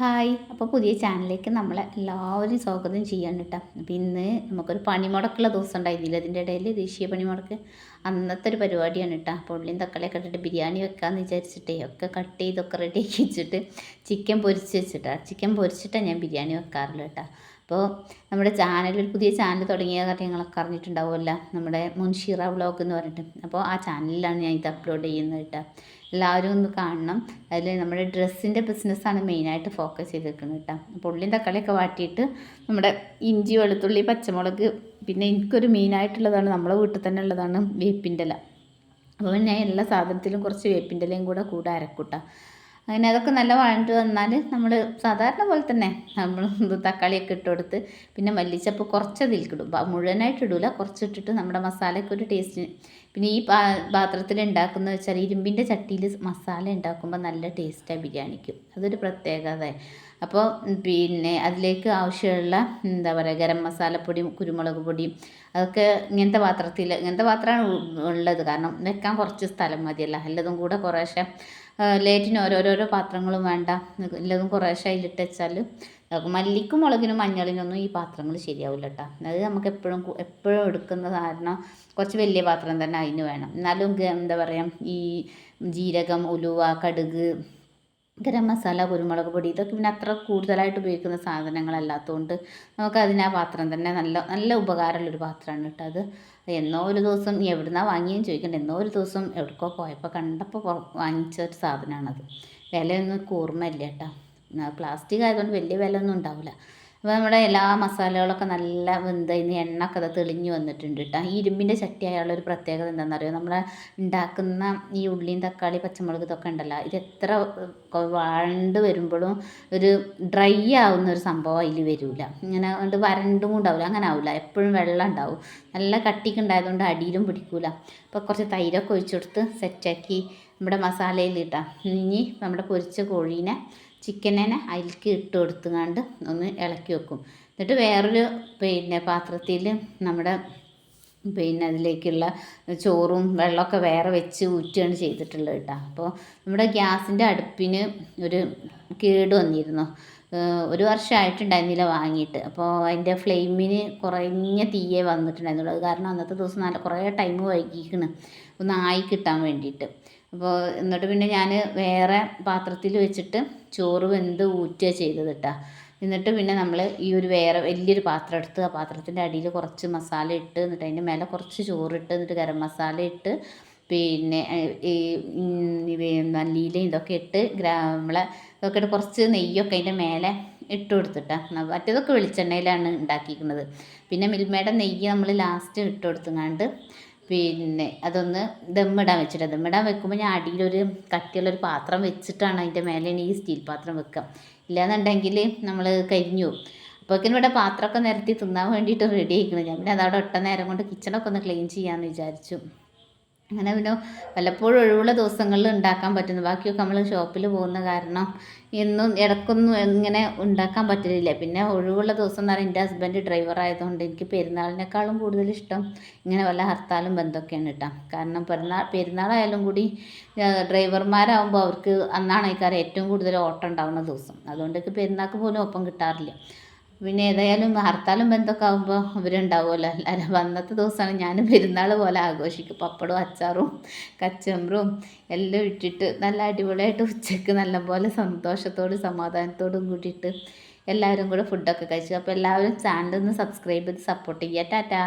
Hi. അപ്പോൾ പുതിയ ചാനലിലേക്ക് നമ്മളെ എല്ലാവരും സ്വാഗതം ചെയ്യാൻ കേട്ടോ അപ്പോൾ ഇന്ന് നമുക്കൊരു പണിമുടക്കുള്ള ദിവസം ഉണ്ടായിരുന്നില്ല. അതിന്റെ ഇടയിൽ ദേശീയ പണിമുടക്ക് അന്നത്തെ ഒരു പരിപാടിയാണ് കേട്ടോ അപ്പോൾ ഉള്ളിയും തക്കാളിയൊക്കെ ഇട്ടിട്ട് ബിരിയാണി വെക്കാമെന്ന് വിചാരിച്ചിട്ടേ ഒക്കെ കട്ട് ചെയ്തൊക്കെ റെഡിയാക്കി വെച്ചിട്ട് ചിക്കൻ പൊരിച്ച് വെച്ചിട്ടാണ് ചിക്കൻ പൊരിച്ചിട്ടാണ് ഞാൻ ബിരിയാണി വെക്കാറുള്ളൂ കേട്ടോ അപ്പോൾ നമ്മുടെ ചാനലിൽ പുതിയ ചാനൽ തുടങ്ങിയ കാര്യങ്ങളൊക്കെ അറിഞ്ഞിട്ടുണ്ടാവുമല്ലോ. നമ്മുടെ മുൻഷിറ വ്ളോഗ് എന്ന് പറഞ്ഞിട്ട്. അപ്പോൾ ആ ചാനലിലാണ് ഞാൻ ഇത് അപ്ലോഡ് ചെയ്യുന്നത് കേട്ടോ. എല്ലാവരും ഒന്ന് കാണണം. അതിൽ നമ്മുടെ ഡ്രസ്സിന്റെ ബിസിനസ്സാണ് മെയിനായിട്ട് ഫോക്കസ് ചെയ്തിരിക്കുന്നത് കേട്ടോ. അപ്പോൾ ഉള്ളിയും തക്കാളിയൊക്കെ വാട്ടിയിട്ട് നമ്മുടെ ഇഞ്ചി വെളുത്തുള്ളി പച്ചമുളക് പിന്നെ എനിക്കൊരു മെയിനായിട്ടുള്ളതാണ് നമ്മളെ വീട്ടിൽ തന്നെ ഉള്ളതാണ് വേപ്പിന്റെ ഇല. അപ്പോൾ ഞാൻ എല്ലാ സാധനത്തിലും കുറച്ച് വേപ്പിന്റെ ഇലയും കൂടെ കൂടെ അരക്കൂട്ടാം അങ്ങനെ അതൊക്കെ നല്ല വഴണ്ട് വന്നാൽ നമ്മൾ സാധാരണ പോലെ തന്നെ നമ്മൾ തക്കാളിയൊക്കെ ഇട്ട് കൊടുത്ത് പിന്നെ മല്ലിച്ചപ്പ് കുറച്ച് അതിൽക്കിടും മുഴുവനായിട്ട് ഇടില്ല കുറച്ചിട്ടിട്ട് നമ്മുടെ മസാലയ്ക്ക് ഒരു ടേസ്റ്റ്. പിന്നെ ഈ പാത്രത്തിൽ ഉണ്ടാക്കുന്ന വെച്ചാൽ ഇരുമ്പിന്റെ ചട്ടിയിൽ മസാല ഉണ്ടാക്കുമ്പോൾ നല്ല ടേസ്റ്റാണ് ബിരിയാണിക്ക്. അതൊരു പ്രത്യേകത. അപ്പോൾ പിന്നെ അതിലേക്ക് ആവശ്യമുള്ള എന്താ പറയുക ഗരം മസാലപ്പൊടിയും കുരുമുളക് പൊടിയും അതൊക്കെ ഇങ്ങനത്തെ പാത്രത്തിൽ ഇങ്ങനത്തെ പാത്രമാണ് ഉള്ളത്. കാരണം വെക്കാൻ കുറച്ച് സ്ഥലം മതിയല്ല. എല്ലാതും കൂടെ കുറേശ്ശെ ലേറ്റിന് ഓരോരോരോ പാത്രങ്ങളും വേണ്ട. എല്ലാതും കുറേശ്ശെ അതിലിട്ട് വെച്ചാൽ മല്ലിക്കും മുളകിനും മഞ്ഞളിനൊന്നും ഈ പാത്രങ്ങൾ ശരിയാവില്ല കേട്ടോ. അത് നമുക്ക് എപ്പോഴും എപ്പോഴും എടുക്കുന്ന കാരണം കുറച്ച് വലിയ പാത്രം തന്നെ അതിന് വേണം. എന്നാലും എന്താ പറയുക ഈ ജീരകം ഉലുവ കടുക് ഗരം മസാല കുരുമുളക് പൊടി ഇതൊക്കെ പിന്നെ അത്ര കൂടുതലായിട്ട് ഉപയോഗിക്കുന്ന സാധനങ്ങളല്ലാത്തതുകൊണ്ട് നമുക്ക് അതിന് ആ പാത്രം തന്നെ നല്ല നല്ല ഉപകാരമുള്ളൊരു പാത്രമാണ് കേട്ടോ അത്. എന്നോ ഒരു ദിവസം എവിടുന്നാ വാങ്ങിയെന്ന് ചോദിക്കണ്ട. എന്നോ ഒരു ദിവസം എവിടേക്കോ പോയപ്പോൾ കണ്ടപ്പോൾ വാങ്ങിച്ച ഒരു സാധനമാണത് വിലയൊന്നും കൂർമ്മയില്ല കേട്ടോ. പ്ലാസ്റ്റിക് ആയതുകൊണ്ട് വലിയ വില ഒന്നും ഉണ്ടാവില്ല. അപ്പോൾ നമ്മുടെ എല്ലാ മസാലകളൊക്കെ നല്ല വെന്തതിന് എണ്ണ ഒക്കെ തെളിഞ്ഞ് വന്നിട്ടുണ്ട് കേട്ടോ ഈ ഇരുമ്പിന്റെ ചട്ടി ഒരു പ്രത്യേകത എന്താണെന്നറിയോ നമ്മൾ ഉണ്ടാക്കുന്ന ഈ ഉള്ളിയും തക്കാളി പച്ചമുളക് ഇതൊക്കെ ഉണ്ടല്ലോ ഇത് എത്ര വഴണ്ട് വരുമ്പോഴും ഒരു ഡ്രൈ ആവുന്ന ഒരു സംഭവം അതിൽ വരില്ല ഇങ്ങനെ കൊണ്ട് വരണ്ടും ഉണ്ടാവില്ല അങ്ങനെ ആവില്ല എപ്പോഴും വെള്ളം ഉണ്ടാവും നല്ല കട്ടിക്ക് ഉണ്ടായതുകൊണ്ട് അടിയിലും പിടിക്കൂല. അപ്പോൾ കുറച്ച് തൈരൊക്കെ ഒഴിച്ചെടുത്ത് സെറ്റാക്കി നമ്മുടെ മസാലയിൽ ഇട്ടാം. ഇനി നമ്മുടെ പൊരിച്ച കോഴീനെ ചിക്കനെ അതിലേക്ക് ഇട്ട് കൊടുത്തുകൊണ്ട് ഒന്ന് ഇളക്കി വെക്കും. എന്നിട്ട് വേറൊരു പിന്നെ പാത്രത്തിൽ നമ്മുടെ പിന്നെ അതിലേക്കുള്ള ചോറും വെള്ളമൊക്കെ വേറെ വെച്ച് ഊറ്റുകയാണ് ചെയ്തിട്ടുള്ളത് കേട്ടോ. അപ്പോൾ നമ്മുടെ ഗ്യാസിന്റെ അടുപ്പിന് ഒരു കേട് വന്നിരുന്നു. ഒരു വർഷമായിട്ടുണ്ടായിരുന്നില്ല വാങ്ങിയിട്ട്. അപ്പോൾ അതിന്റെ ഫ്ലെയിമിന് കുറഞ്ഞ തീയെ വന്നിട്ടുണ്ടായിരുന്നുള്ളൂ. കാരണം അന്നത്തെ ദിവസം നല്ല കുറേ ടൈം വൈകിക്കണ്. ഒന്ന് ആയി കിട്ടാൻ വേണ്ടിയിട്ട്. അപ്പോൾ എന്നിട്ട് പിന്നെ ഞാൻ വേറെ പാത്രത്തിൽ വെച്ചിട്ട് ചോറ് വെന്ത് ഊറ്റുക ചെയ്തത് കേട്ടോ എന്നിട്ട് പിന്നെ നമ്മൾ ഈ ഒരു വേറെ വലിയൊരു പാത്രം എടുത്ത് ആ പാത്രത്തിന്റെ അടിയിൽ കുറച്ച് മസാല ഇട്ട് എന്നിട്ട് അതിന്റെ മേലെ കുറച്ച് ചോറ് ഇട്ട് എന്നിട്ട് ഗരം മസാല ഇട്ട് പിന്നെ ഈ മല്ലിയിലയും ഇതൊക്കെ ഇട്ട് നമ്മളെ ഇതൊക്കെ ഇട്ട് കുറച്ച് നെയ്യൊക്കെ അതിന്റെ മേലെ ഇട്ട് കൊടുത്തിട്ടാണ് മറ്റേതൊക്കെ വെളിച്ചെണ്ണയിലാണ് ഉണ്ടാക്കിയിരിക്കുന്നത്. പിന്നെ മിൽമയുടെ നെയ്യ് നമ്മൾ ലാസ്റ്റ് ഇട്ട് കൊടുത്തുങ്ങാണ്ട് പിന്നെ അതൊന്ന് ദമ്മിടാൻ വെച്ചിട്ട് ദമ്മിടാൻ വെക്കുമ്പോൾ ഞാൻ അടിയിലൊരു കട്ടിയുള്ളൊരു പാത്രം വെച്ചിട്ടാണ് അതിന്റെ മേലെ ഈ സ്റ്റീൽ പാത്രം വെക്കുക. ഇല്ലാന്നുണ്ടെങ്കിൽ നമ്മൾ കരിഞ്ഞു പോകും. അപ്പോഴേക്കും ഇവിടെ പാത്രമൊക്കെ നിരത്തി തിന്നാൻ വേണ്ടിയിട്ട് റെഡി ആയിക്കണം. ഞാൻ പിന്നെ അതവിടെ ഒട്ടനേരം കൊണ്ട് കിച്ചണൊക്കെ ഒന്ന് ക്ലീൻ ചെയ്യാമെന്ന് വിചാരിച്ചു. അങ്ങനെ പിന്നെ വല്ലപ്പോഴും ഒഴിവുള്ള ദിവസങ്ങളിൽ ഉണ്ടാക്കാൻ പറ്റുന്നു. ബാക്കിയൊക്കെ നമ്മൾ ഷോപ്പിൽ പോകുന്ന കാരണം എന്നും ഇടയ്ക്കൊന്നും ഇങ്ങനെ ഉണ്ടാക്കാൻ പറ്റില്ല പിന്നെ ഒഴിവുള്ള ദിവസം എന്ന് പറഞ്ഞാൽ എന്റെ ഹസ്ബൻഡ് ഡ്രൈവർ ആയതുകൊണ്ട് എനിക്ക് പെരുന്നാളിനേക്കാളും കൂടുതൽ ഇഷ്ടം ഇങ്ങനെ വല്ല ഹർത്താലും ബന്ധമൊക്കെയാണ് കേട്ടോ. കാരണം പെരുന്നാൾ പെരുന്നാളായാലും കൂടി ഡ്രൈവർമാരാകുമ്പോൾ അവർക്ക് അന്നാണ് ഈ ഏറ്റവും കൂടുതൽ ഓട്ടം ഉണ്ടാകുന്ന ദിവസം. അതുകൊണ്ട് പെരുന്നാൾക്ക് പോലും ഒപ്പം കിട്ടാറില്ല. പിന്നെ ഏതായാലും ഹർത്താലും ബന്ധമൊക്കെ ആകുമ്പോൾ ഇവരുണ്ടാവുമല്ലോ എല്ലാവരും അന്നത്തെ ദിവസമാണ് ഞാൻ പെരുന്നാൾ പോലെ ആഘോഷിക്കും. പപ്പടവും അച്ചാറും കച്ചമ്പറും എല്ലാം ഇട്ടിട്ട് നല്ല അടിപൊളിയായിട്ട് ഉച്ചയ്ക്ക് നല്ലപോലെ സന്തോഷത്തോടും സമാധാനത്തോടും കൂടിയിട്ട് എല്ലാവരും കൂടെ ഫുഡൊക്കെ കഴിച്ചു. അപ്പോൾ എല്ലാവരും ചാനൽ ഒന്ന് സബ്സ്ക്രൈബ് ചെയ്ത് സപ്പോർട്ട് ചെയ്യുക ടാറ്റാ.